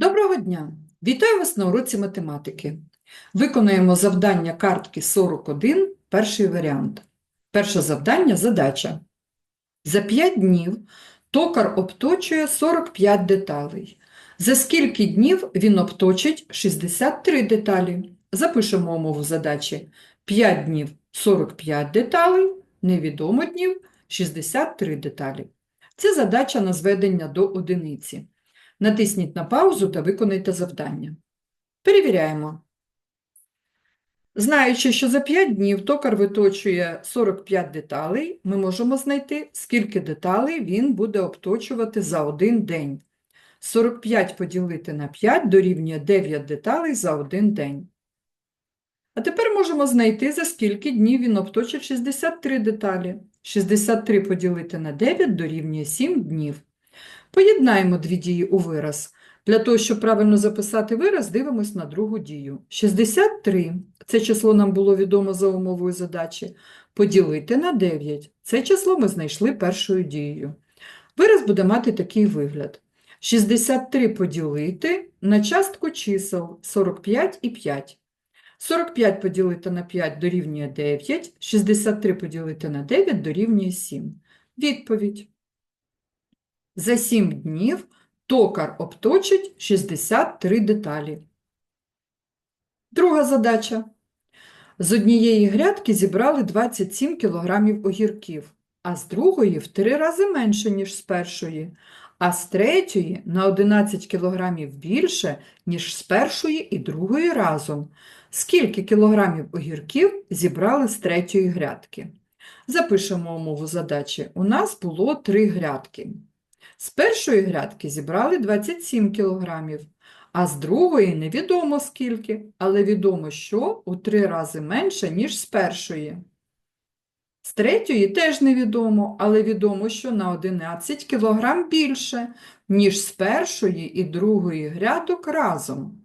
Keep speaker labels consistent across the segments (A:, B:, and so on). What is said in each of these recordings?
A: Доброго дня! Вітаю вас на уроці математики. Виконуємо завдання картки 41, перший варіант. Перше завдання – задача. За 5 днів токар обточує 45 деталей. За скільки днів він обточить 63 деталі? Запишемо умову задачі. 5 днів – 45 деталей, невідомо днів – 63 деталі. Це задача на зведення до одиниці. Натисніть на паузу та виконайте завдання. Перевіряємо. Знаючи, що за 5 днів токар виточує 45 деталей, ми можемо знайти, скільки деталей він буде обточувати за один день. 45 поділити на 5 дорівнює 9 деталей за один день. А тепер можемо знайти, за скільки днів він обточить 63 деталі. 63 поділити на 9 дорівнює 7 днів. Поєднаємо дві дії у вираз. Для того, щоб правильно записати вираз, дивимось на другу дію. 63 – це число нам було відомо за умовою задачі. Поділити на 9 – це число ми знайшли першою дією. Вираз буде мати такий вигляд. 63 поділити на частку чисел 45 і 5. 45 поділити на 5 дорівнює 9, 63 поділити на 9 дорівнює 7. Відповідь. За 7 днів токар обточить 63 деталі. Друга задача. З однієї грядки зібрали 27 кг огірків, а з другої в 3 рази менше, ніж з першої, а з третьої на 11 кг більше, ніж з першої і другої разом. Скільки кілограмів огірків зібрали з третьої грядки? Запишемо умову задачі. У нас було 3 грядки. З першої грядки зібрали 27 кілограмів, а з другої невідомо скільки, але відомо, що у три рази менше, ніж з першої. З третьої теж невідомо, але відомо, що на 11 кілограм більше, ніж з першої і другої грядок разом.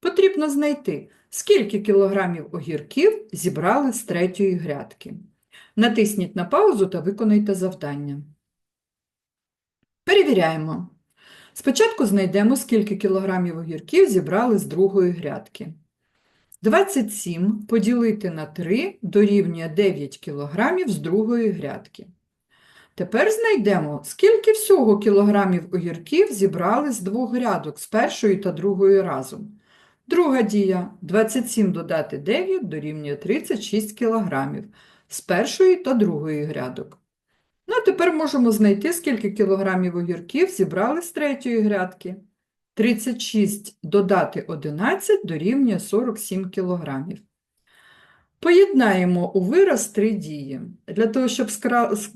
A: Потрібно знайти, скільки кілограмів огірків зібрали з третьої грядки. Натисніть на паузу та виконайте завдання. Перевіряємо. Спочатку знайдемо, скільки кілограмів огірків зібрали з другої грядки. 27 поділити на 3 дорівнює 9 кілограмів з другої грядки. Тепер знайдемо, скільки всього кілограмів огірків зібрали з двох грядок, з першої та другої разом. Друга дія. 27 додати 9 дорівнює 36 кілограмів з першої та другої грядок. Ну, а тепер можемо знайти, скільки кілограмів огірків зібрали з третьої грядки. 36 додати 11 дорівнює 47 кілограмів. Поєднаємо у вираз три дії. Для того, щоб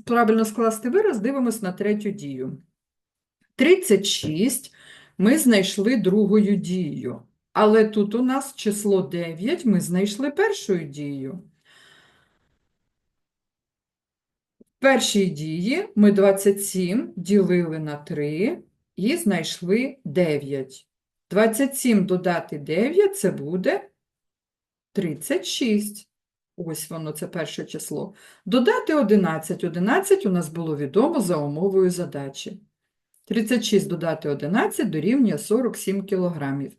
A: правильно скласти вираз, дивимось на третю дію. 36 ми знайшли другою дією, але тут у нас число 9 ми знайшли першою дією. В першій дії ми 27 ділили на 3 і знайшли 9. 27 додати 9 – це буде 36. Ось воно, це перше число. Додати 11. 11 у нас було відомо за умовою задачі. 36 додати 11 дорівнює 47 кілограмів.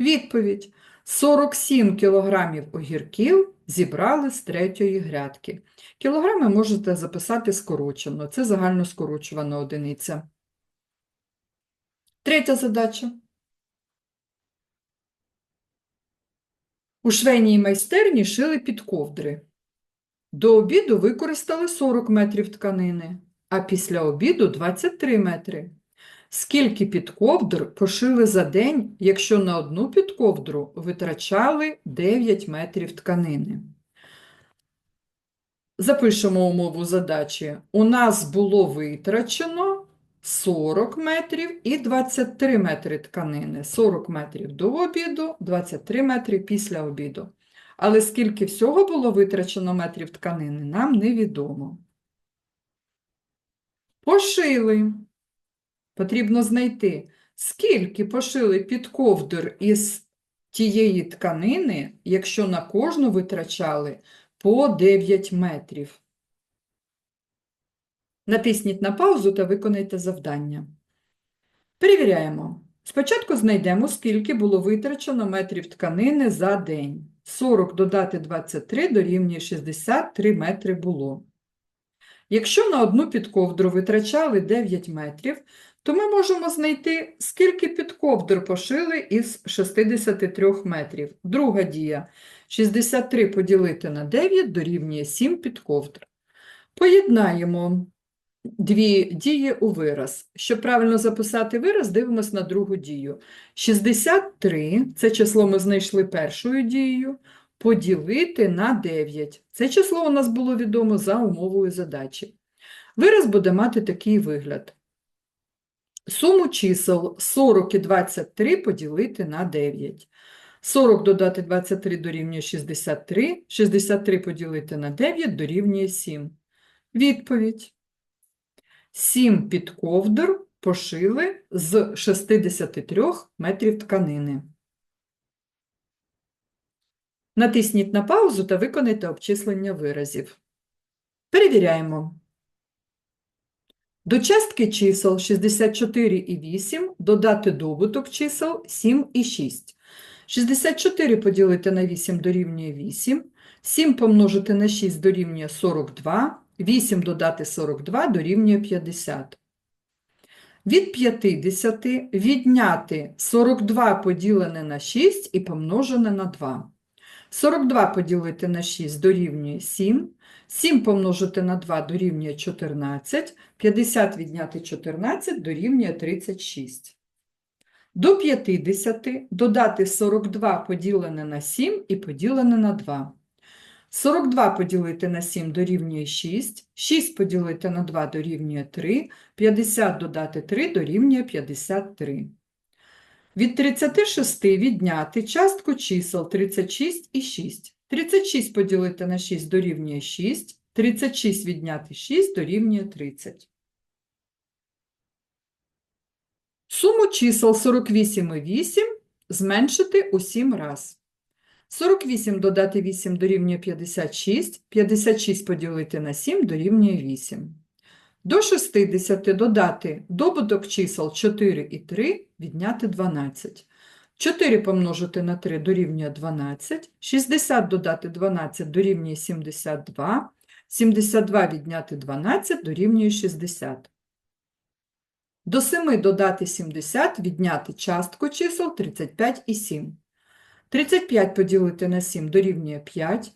A: Відповідь. 47 кілограмів огірків зібрали з третьої грядки. Кілограми можете записати скорочено. Це загально скорочувана одиниця. Третя задача. У швейній майстерні шили підковдри. До обіду використали 40 метрів тканини, а після обіду 23 метри. Скільки підковдр пошили за день, якщо на одну підковдру витрачали 9 метрів тканини? Запишемо умову задачі. У нас було витрачено 40 метрів і 23 метри тканини. 40 метрів до обіду, 23 метри після обіду. Але скільки всього було витрачено метрів тканини, нам невідомо. Пошили. Потрібно знайти, скільки пошили підковдр із тієї тканини, якщо на кожну витрачали по 9 метрів. Натисніть на паузу та виконайте завдання. Перевіряємо. Спочатку знайдемо, скільки було витрачено метрів тканини за день. 40 додати 23 дорівнює 63 метри було. Якщо на одну підковдру витрачали 9 метрів, то ми можемо знайти, скільки підковдр пошили із 63 метрів. Друга дія. 63 поділити на 9 дорівнює 7 підковдр. Поєднаємо дві дії у вираз. Щоб правильно записати вираз, дивимось на другу дію. 63 – це число ми знайшли першою дією, поділити на 9. Це число у нас було відомо за умовою задачі. Вираз буде мати такий вигляд. Суму чисел 40 і 23 поділити на 9. 40 додати 23 дорівнює 63, 63 поділити на 9 дорівнює 7. Відповідь. 7 підковдр пошили з 63 метрів тканини. Натисніть на паузу та виконайте обчислення виразів. Перевіряємо. До частки чисел 64 і 8 додати добуток чисел 7 і 6. 64 поділити на 8 дорівнює 8, 7 помножити на 6 дорівнює 42, 8 додати 42 дорівнює 50. Від 50 відняти 42 поділене на 6 і помножене на 2. 42 поділити на 6 дорівнює 7, 7 помножити на 2 дорівнює 14, 50 відняти 14 дорівнює 36. До 50 додати 42 поділене на 7 і поділене на 2. 42 поділити на 7 дорівнює 6, 6 поділити на 2 дорівнює 3, 50 додати 3 дорівнює 53. Від 36 відняти частку чисел 36 і 6. 36 поділити на 6 дорівнює 6, 36 відняти 6 дорівнює 30. Суму чисел 48 і 8 зменшити у 7 раз. 48 додати 8 дорівнює 56, 56 поділити на 7 дорівнює 8. До 60 додати добуток чисел 4 і 3 відняти 12. 4 помножити на 3 дорівнює 12, 60 додати 12 дорівнює 72, 72 відняти 12 дорівнює 60. До 7 додати 70 відняти частку чисел 35 і 7. 35 поділити на 7 дорівнює 5.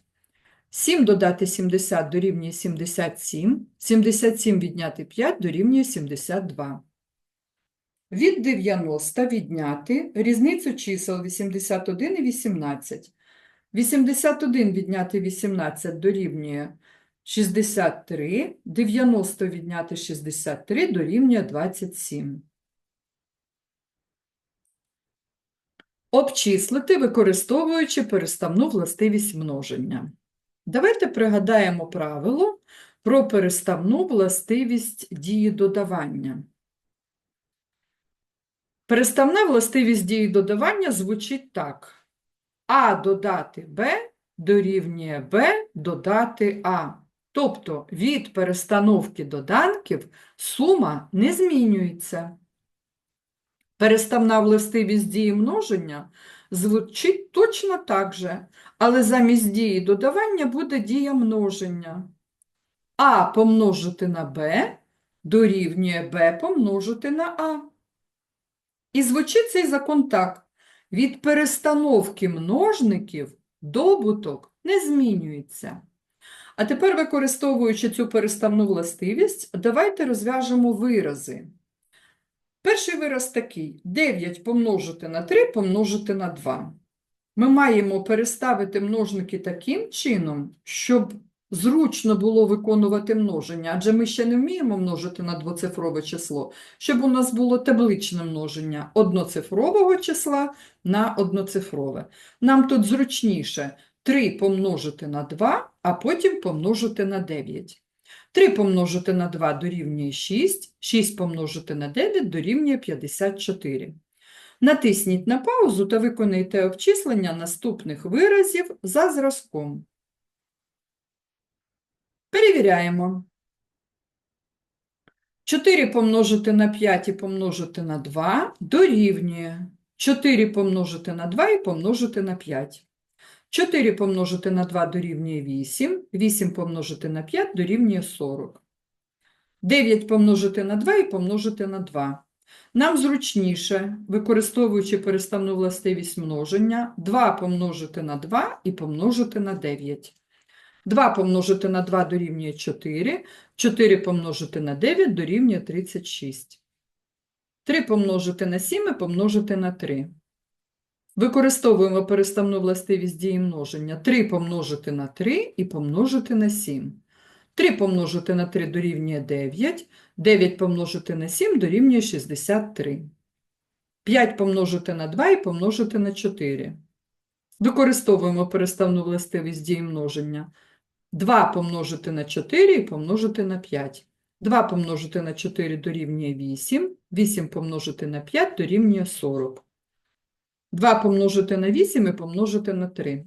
A: 7 додати 70 дорівнює 77. 77 відняти 5 дорівнює 72. Від 90 відняти різницю чисел 81 і 18. 81 відняти 18 дорівнює 63, 90 відняти 63 дорівнює 27. Обчислити, використовуючи переставну властивість множення. Давайте пригадаємо правило про переставну властивість дії додавання. Переставна властивість дії додавання звучить так. А додати Б дорівнює Б додати А. Тобто від перестановки доданків сума не змінюється. Переставна властивість дії множення звучить точно так же, але замість дії додавання буде дія множення. А помножити на Б дорівнює Б помножити на А. І звучить цей закон так. Від перестановки множників добуток не змінюється. А тепер, використовуючи цю переставну властивість, давайте розв'яжемо вирази. Перший вираз такий: 9 помножити на 3 помножити на 2. Ми маємо переставити множники таким чином, щоб зручно було виконувати множення, адже ми ще не вміємо множити на двоцифрове число, щоб у нас було табличне множення одноцифрового числа на одноцифрове. Нам тут зручніше 3 помножити на 2, а потім помножити на 9. 3 помножити на 2 дорівнює 6, 6 помножити на 9 дорівнює 54. Натисніть на паузу та виконайте обчислення наступних виразів за зразком. Перевіряємо. 4 помножити на 5 і помножити на 2 дорівнює 4 помножити на 2 і помножити на 5. 4 помножити на 2 дорівнює 8, 8 помножити на 5 дорівнює 40. 9 помножити на 2 і помножити на 2. Нам зручніше, використовуючи переставну властивість множення, 2 помножити на 2 і помножити на 9. 2 помножити на 2 дорівнює 4, 4 помножити на 9 дорівнює 36. 3 помножити на 7 і помножити на 3. Використовуємо переставну властивість дії множення. 3 помножити на 3 і помножити на 7. 3 помножити на 3 дорівнює 9, 9 помножити на 7 дорівнює 63. 5 помножити на 2 і помножити на 4. Використовуємо переставну властивість дії множення. 2 помножити на 4 і помножити на 5. 2 помножити на 4 дорівнює 8, 8 помножити на 5 дорівнює 40. 2 помножити на 8 і помножити на 3.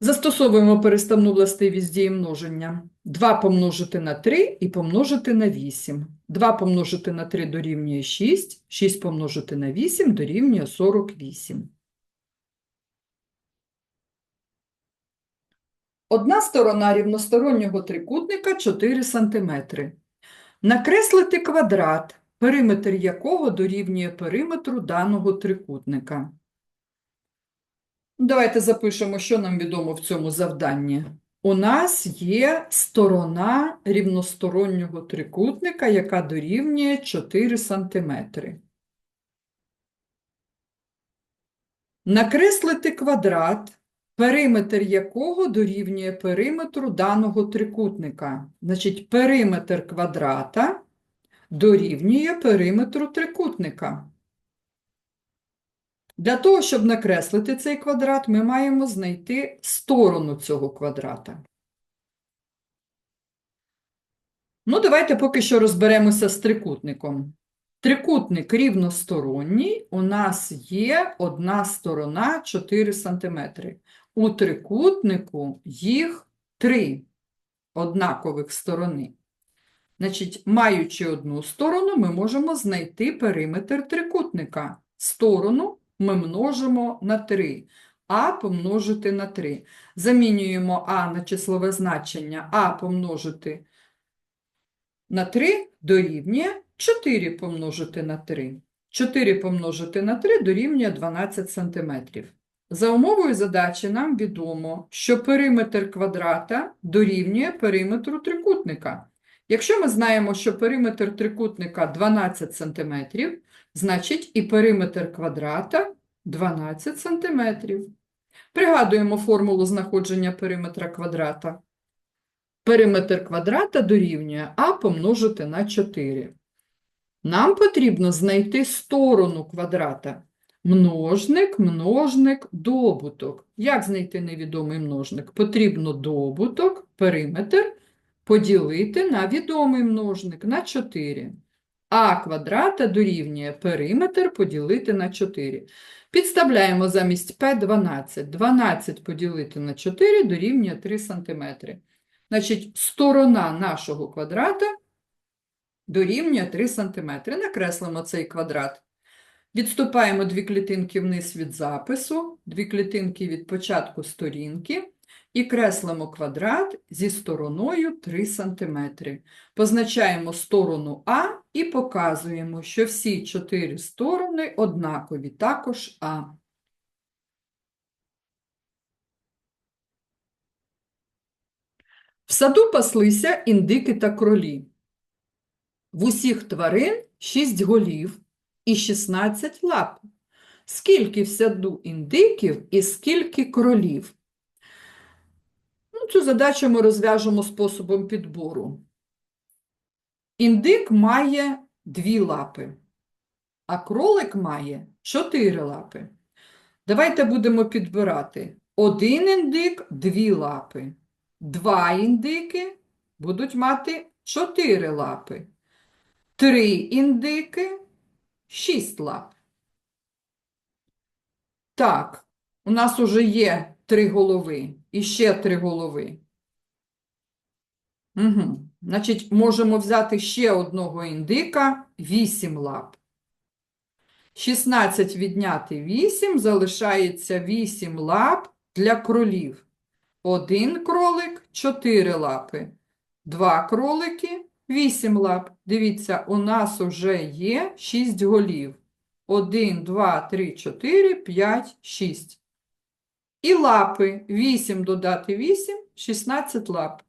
A: Застосовуємо переставну властивість дії множення. 2 помножити на 3 і помножити на 8. 2 помножити на 3 дорівнює 6, 6 помножити на 8 дорівнює 48. Одна сторона рівностороннього трикутника 4 см. Накреслити квадрат, периметр якого дорівнює периметру даного трикутника. Давайте запишемо, що нам відомо в цьому завданні. У нас є сторона рівностороннього трикутника, яка дорівнює 4 см. Накреслити квадрат, периметр якого дорівнює периметру даного трикутника. Значить, периметр квадрата дорівнює периметру трикутника. Для того, щоб накреслити цей квадрат, ми маємо знайти сторону цього квадрата. Ну, давайте поки що розберемося з трикутником. Трикутник рівносторонній, у нас є одна сторона 4 см. У трикутнику їх три однакових сторони. Значить, маючи одну сторону, ми можемо знайти периметр трикутника. Сторону ми множимо на 3. А помножити на 3. Замінюємо А на числове значення А помножити на 3 дорівнює 4 помножити на 3. 4 помножити на 3 дорівнює 12 см. За умовою задачі нам відомо, що периметр квадрата дорівнює периметру трикутника. Якщо ми знаємо, що периметр трикутника 12 см, значить і периметр квадрата 12 см. Пригадуємо формулу знаходження периметра квадрата. Периметр квадрата дорівнює а помножити на 4. Нам потрібно знайти сторону квадрата. Множник, множник, добуток. Як знайти невідомий множник? Потрібно добуток, периметр поділити на відомий множник на 4. А квадрата дорівнює периметр поділити на 4. Підставляємо замість P 12. 12 поділити на 4 дорівнює 3 см. Значить, сторона нашого квадрата дорівнює 3 см. Накреслимо цей квадрат. Відступаємо дві клітинки вниз від запису, дві клітинки від початку сторінки і креслимо квадрат зі стороною 3 см. Позначаємо сторону А і показуємо, що всі чотири сторони однакові, також А. В саду паслися індики та кролі. В усіх тварин 6 голів і 16 лап. Скільки в саду індиків і скільки кролів? Цю задачу ми розв'яжемо способом підбору. Індик має дві лапи, а кролик має чотири лапи. Давайте будемо підбирати. Один індик – дві лапи. Два індики будуть мати чотири лапи. Три індики – шість лап. Так, у нас уже є три голови і ще три голови. Угу. Значить, можемо взяти ще одного індика 8 лап. 16 відняти 8, залишається 8 лап для кролів. Один кролик 4 лапи. Два кролики 8 лап. Дивіться, у нас вже є 6 голів. 1, 2, 3, 4, 5, 6. І лапи 8 додати 8, 16 лап.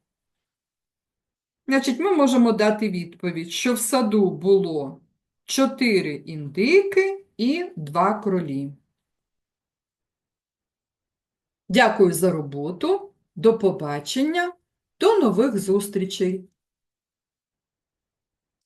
A: Значить, ми можемо дати відповідь, що в саду було 4 індики і 2 кролі. Дякую за роботу. До побачення. До нових зустрічей.